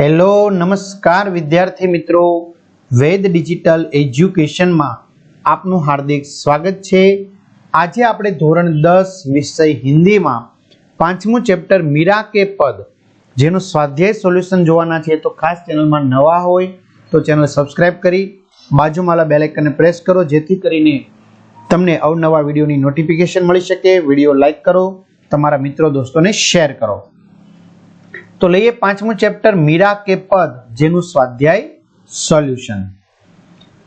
Hello, નમસ્કાર વિદ્યાર્થી મિત્રો. વેદ ડિજિટલ એજ્યુકેશનમાં આપનું હાર્દિક સ્વાગત છે. આજે આપણે ધોરણ દસ વિષય હિન્દીમાં પાંચમું ચેપ્ટર મીરા કે પદ, જેનું સ્વાધ્યાય સોલ્યુશન જોવાના છે. તો ખાસ ચેનલમાં નવા હોય તો ચેનલ સબસ્ક્રાઇબ કરી, બાજુમાં બેલ આઇકનને પ્રેસ કરો, જેથી કરીને તમને અવનવા વિડીયોની નોટિફિકેશન મળી શકે. વીડિયો લાઇક કરો, તમારા મિત્રો, દોસ્તોને શેર કરો. તો લઈએ પાંચમું ચેપ્ટર મીરા કે પદ જેનું સ્વાધ્યાય સોલ્યુશન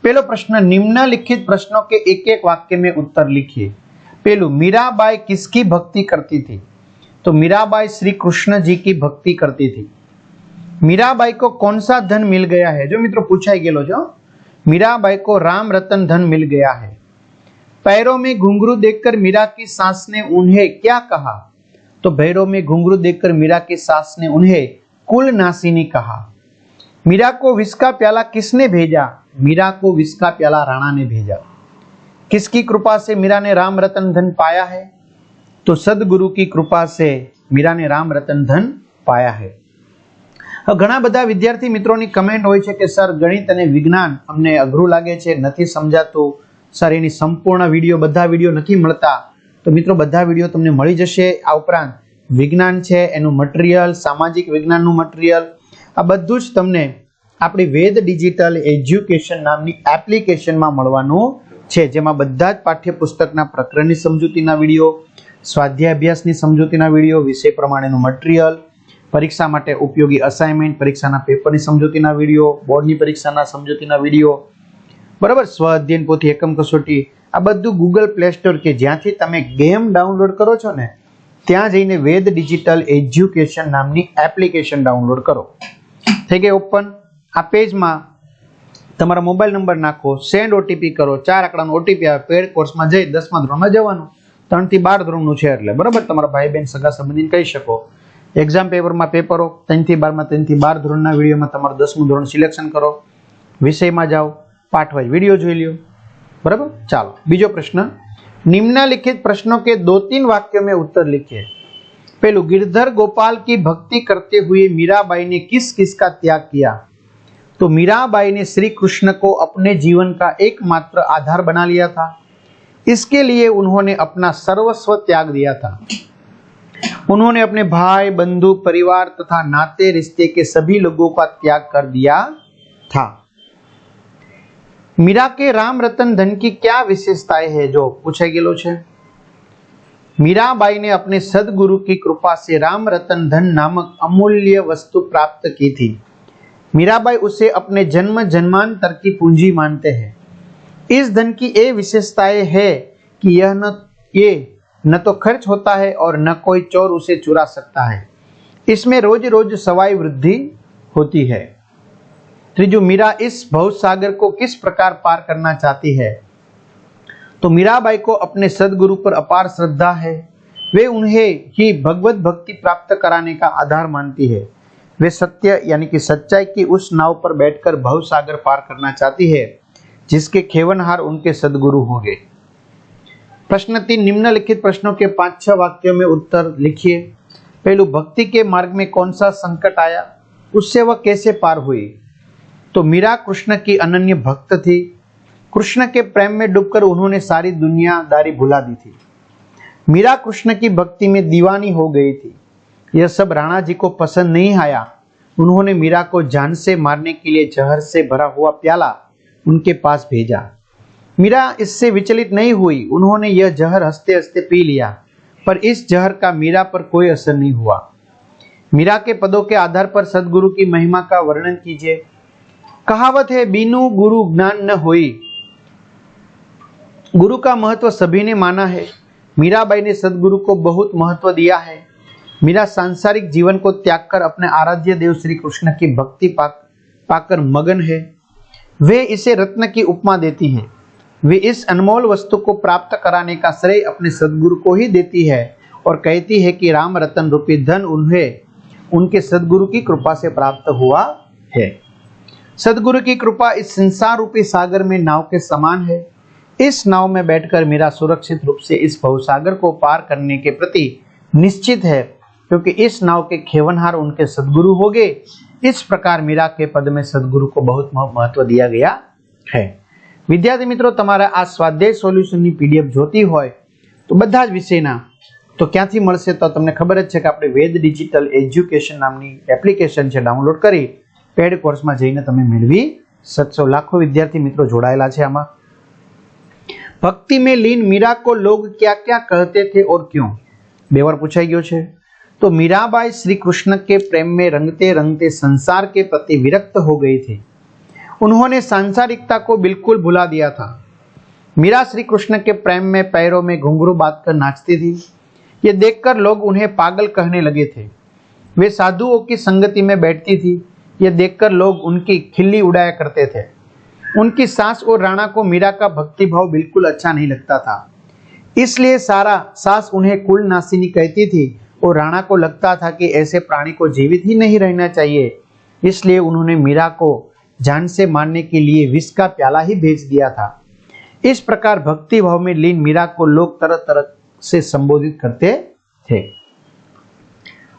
પેલો પ્રશ્ન નિમ્નલિખિત प्रश्नों के एक एक वाक्य में उत्तर लिखिए પેલું मीराबाई किसकी भक्ति करती थी तो मीराबाई श्री कृष्ण जी की भक्ति करती थी मीराबाई को कौन सा धन मिल गया है जो मित्रों पूछा गेलो जो मीराबाई को राम रतन धन मिल गया है पैरों में घुंघरू देखकर मीरा की सास ने उन्हें क्या कहा तो भैरव में घुंघरू देखकर मीरा की सास ने उन्हें कुल नासिनी कहा मीरा को विष का प्याला किसने भेजा मीरा को विष का प्याला राणा ने भेजा किसकी कृपा से मीरा ने राम रतन धन पाया है तो सदगुरु की कृपा से मीरा ने राम रतन धन पाया है હવે ઘણા બધા વિદ્યાર્થી મિત્રોની કમેન્ટ હોય છે કે સર ગણિત અને વિજ્ઞાન અમને અઘરું લાગે છે નથી સમજાતું સર એની સંપૂર્ણ વિડીયો બધા વિડીયો નથી મળતા તો મિત્રો, બધા વીડિયો તમને મળી જશે. આ ઉપરાંત વિજ્ઞાન છે, એનું મટીરિયલ સામાજિક વિજ્ઞાનનું મટીરિયલ આ બધું જ તમને આપણી વેદ ડિજિટલ એજ્યુકેશન નામની એપ્લિકેશનમાં મળવાનું છે. જેમાં બધા જ પાઠ્યપુસ્તકના પ્રકરણની સમજૂતીના વીડિયો સ્વાધ્યાય અભ્યાસની સમજૂતીના વીડિયો, વિષય પ્રમાણેનું મટીરિયલ પરીક્ષા માટે ઉપયોગી અસાઇનમેન્ટ પરીક્ષાના પેપરની સમજૂતીના વીડિયો બોર્ડની પરીક્ષાના સમજૂતીના વીડિયો. બરાબર? સ્વ અધ્યયન પોથી એકમ કસોટી આ બધું ગૂગલ પ્લે સ્ટોર કે જ્યાંથી તમે ગેમ ડાઉનલોડ કરો છો ને, ત્યાં જઈને વેદ ડિજિટલ એજ્યુકેશન નામની એપ્લિકેશન ડાઉનલોડ કરો. થઈ ગઈ ઓપન. આ પેજમાં તમારા મોબાઈલ નંબર નાખો સેન્ડ ઓટીપી કરો, ચાર આંકડાનો ઓટીપી આવે પેડ કોર્સમાં જઈ દસમા ધોરણમાં જવાનું. ત્રણથી બાર ધોરણનું છે એટલે, બરાબર? તમારા ભાઈ બહેન સગા સંબંધીને કહી શકો. એક્ઝામ પેપરમાં પેપરો ત્રણથી બારમાં, ત્રણથી બાર ધોરણના વિડીયોમાં તમારું દસમું ધોરણ સિલેક્શન કરો. વિષયમાં જાઓ, પાઠ વાઇઝ વીડિયો જોઈ લ્યો. बराबर? चलो, बीजो प्रश्न। निम्नलिखित प्रश्नों के दो तीन वाक्यों में उत्तर लिखिए। पहलू, गिरधर गोपाल की भक्ति करते हुए मीराबाई ने किस किस का त्याग किया? तो मीराबाई ने श्री कृष्ण को अपने जीवन का एकमात्र आधार बना लिया था। इसके लिए उन्होंने अपना सर्वस्व त्याग दिया था। उन्होंने अपने भाई, बंधु, परिवार तथा नाते, रिश्ते के सभी लोगों का त्याग कर दिया था। मीरा के राम रतन धन की क्या विशेषताएँ है? जो पूछा गेलो मीराबाई ने अपने सदगुरु की कृपा से राम रतन धन नामक अमूल्य वस्तु प्राप्त की थी। मीराबाई उसे अपने जन्म जन्मांतर की पूंजी मानते हैं। इस धन की ये विशेषताएँ है कि यह न, ये न तो खर्च होता है और न कोई चोर उसे चुरा सकता है। इसमें रोज रोज सवाई वृद्धि होती है। त्रिजु मीरा इस भव सागर को किस प्रकार पार करना चाहती है? तो मीराबाई को अपने सदगुरु पर अपार श्रद्धा है। वे उन्हें ही भगवत भक्ति प्राप्त कराने का आधार मानती है। वे सत्य यानी कि सच्चाई की उस नाव पर बैठकर भव सागर पार करना चाहती है, जिसके खेवनहार उनके सदगुरु होंगे। प्रश्न तीन, निम्नलिखित प्रश्नों के पाँच छह वाक्यों में उत्तर लिखिए। पहलू, भक्ति के मार्ग में कौन सा संकट आया? उससे वह कैसे पार हुई? तो मीरा कृष्ण की अनन्य भक्त थी। कृष्ण के प्रेम में डूबकर उन्होंने सारी दुनियादारी भुला दी थी। मीरा कृष्ण की भक्ति में दीवानी हो गई थी। यह सब राणा जी को पसंद नहीं आया। उन्होंने मीरा को जान से मारने के लिए जहर से भरा हुआ प्याला उनके पास भेजा। मीरा इससे विचलित नहीं हुई। उन्होंने यह जहर हँसते हँसते पी लिया, पर इस जहर का मीरा पर कोई असर नहीं हुआ। मीरा के पदों के आधार पर सदगुरु की महिमा का वर्णन कीजिए। कहावत है बीनू गुरु ज्ञान न होई. गुरु का महत्व सभी ने माना है। मीराबाई ने सदगुरु को बहुत महत्व दिया है। मीरा सांसारिक जीवन को त्याग कर अपने आराध्य देव श्री कृष्ण की भक्ति पा, पाकर मगन है। वे इसे रत्न की उपमा देती हैं। वे इस अनमोल वस्तु को प्राप्त कराने का श्रेय अपने सदगुरु को ही देती है और कहती है कि राम रतन रूपी धन उन्हें उनके सदगुरु की कृपा से प्राप्त हुआ है। सदगुरु की कृपा इस संसार रूपी सागर में नाव के समान है इस नाव में बैठकर मेरा सुरक्षित रूप से इस भवसागर को पार करने के प्रति निश्चित है क्योंकि इस नाव के खेवनहार उनके सदगुरु होंगे इस प्रकार मीरा के पद में सदगुरु को बहुत महत्व दिया गया है વિદ્યાર્થી મિત્રો તમારે આ સ્વાધ્યાય સોલ્યુશનની પીડીએફ જોતી હોય તો બધા જ વિષયના તો ક્યાંથી મળશે તો તમને ખબર જ છે કે આપણે વેદ ડિજિટલ એજ્યુકેશન નામની એપ્લિકેશન છે ડાઉનલોડ કરી પેડ કોર્સમાં જઈને તમે મેળવી શકશો લાખો વિદ્યાર્થી મિત્રો જોડાયેલા છે આમાં ભક્તિ में लीन मीरा को लोग क्या क्या कहते थे और क्यों બે વાર પૂછાઈ ગયો છે तो मीराबाई श्री कृष्ण के प्रेम में रंगते रंगते संसार के प्रति विरक्त हो गई थी उन्होंने सांसारिकता को बिल्कुल भुला दिया था मीरा श्री कृष्ण के प्रेम में पैरों में घुंघरू बांध कर नाचती थी ये देखकर लोग उन्हें पागल कहने लगे थे वे साधुओं की संगति में बैठती थी ये देखकर लोग उनकी खिल्ली उड़ाया करते थे। उनकी सास और राणा को मीरा का भक्ति भाव बिल्कुल अच्छा नहीं लगता था। इसलिए सारा सास उन्हें कुल नासिनी कहती थी और राणा को लगता था कि ऐसे प्राणी को जीवित ही नहीं रहना चाहिए। इसलिए उन्होंने मीरा को जान से मारने के लिए विष का प्याला ही भेज दिया था। इस प्रकार भक्ति भाव में लीन मीरा को लोग तरह तरह से संबोधित करते थे।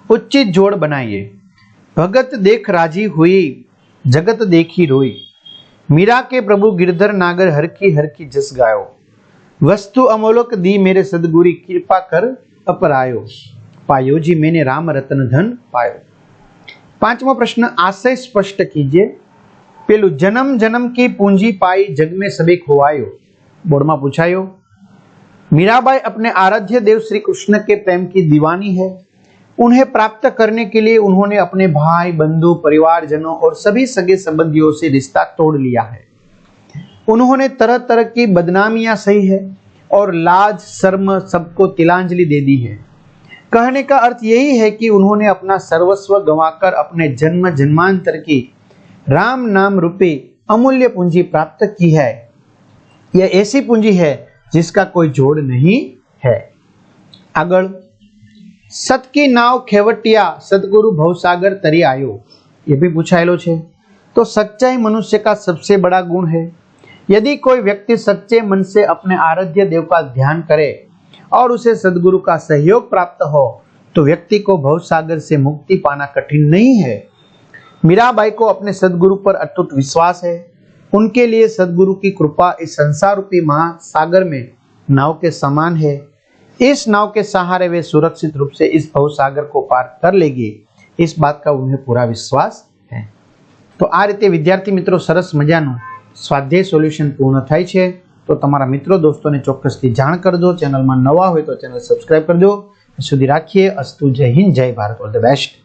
उचित जोड़ बनाइए। भगत देख राज़ी हुई, जगत देखी रोई। मीरा के प्रभु गिरधर नागर हर की हर की जस गायो। वस्तु अमोलक दी मेरे सदगुरी कृपा कर अपरायो। पायो जी मैंने राम रतन धन पायो। पांचवा प्रश्न आशय स्पष्ट कीजिए। पेलू, जन्म जन्म की पूंजी पाई जग में सभी खोवायो। बोर्ड में पूछायो, मीराबाई अपने आराध्य देव श्री कृष्ण के प्रेम की दीवानी है? उन्हें प्राप्त करने के लिए उन्होंने अपने भाई बंधु परिवारजनों और सभी सगे संबंधियों से रिश्ता तोड़ लिया है उन्होंने तरह तरह की बदनामियां सही है और लाज शर्म सबको तिलांजलि दे दी है कहने का अर्थ यही है कि उन्होंने अपना सर्वस्व गंवाकर अपने जन्म जन्मांतर की राम नाम रूपी अमूल्य पूंजी प्राप्त की है यह ऐसी पूंजी है जिसका कोई जोड़ नहीं है આગળ સત नाव નાવ ખેવટિયા સદગुरु ભવસાગર तरी આયો ये भी પૂછાયેલો तो सच्चाई मनुष्य का सबसे बड़ा गुण है। यदि कोई व्यक्ति सच्चे मन से अपने आराध्य देव का ध्यान करे और उसे सदगुरु का सहयोग प्राप्त हो तो व्यक्ति को भवसागर से मुक्ति पाना कठिन नहीं है। मीराबाई को अपने सदगुरु पर अटूट विश्वास है। उनके लिए सदगुरु की कृपा इस संसार रूपी महासागर में नाव के समान है। इस नाव के सहारे वे सुरक्षित रूप से इस भव सागर को पार कर लेगी इस बात का उन्हें पूरा विश्वास है તો આ રીતે વિદ્યાર્થી મિત્રો સરસ મજાનું સ્વાધ્યાય સોલ્યુશન પૂર્ણ થાય છે તો તમારા મિત્રો દોસ્તોને ચોક્કસથી જાણ કરજો ચેનલમાં નવા હોય તો ચેનલ સબસ્ક્રાઇબ કરજો સુધી રાખીએ અસ્તુ જય હિન્દ જય ભારત ઓલ ધ બેસ્ટ